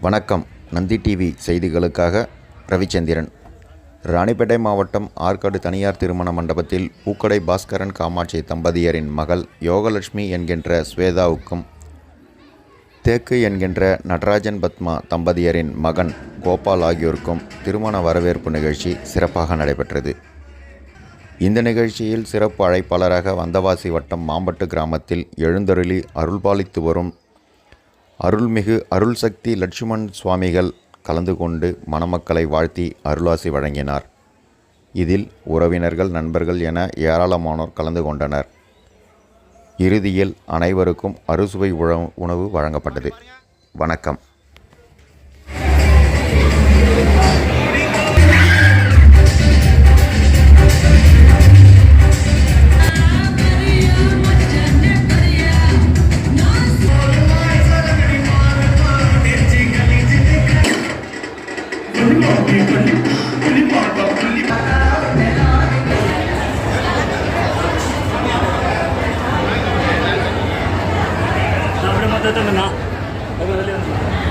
வணக்கம். நந்தி டிவி செய்திகளுக்காக ரவிச்சந்திரன். ராணிப்பேட்டை மாவட்டம் ஆற்காடு தனியார் திருமண மண்டபத்தில் பூக்கடை பாஸ்கரன் காமாட்சி தம்பதியரின் மகள் யோகலட்சுமி என்கின்ற ஸ்வேதாவுக்கும் தேக்கு என்கின்ற நடராஜன் பத்மா தம்பதியரின் மகன் கோபால் ஆகியோருக்கும் திருமண வரவேற்பு நிகழ்ச்சி சிறப்பாக நடைபெற்றது. இந்த நிகழ்ச்சியில் சிறப்பு அழைப்பாளராக வந்தவாசி வட்டம் மாம்பட்டு கிராமத்தில் எழுந்தருளி அருள்பாலித்து வரும் அருள்மிகு அருள் சக்தி லட்சுமண் சுவாமிகள் கலந்து கொண்டு மணமக்களை வாழ்த்தி அருளாசி வழங்கினார். இதில் உறவினர்கள் நண்பர்கள் என ஏராளமானோர் கலந்து கொண்டனர். இறுதியில் அனைவருக்கும் அறுசுவை உணவு வழங்கப்பட்டது. வணக்கம். 在这边拿。我把它拎起来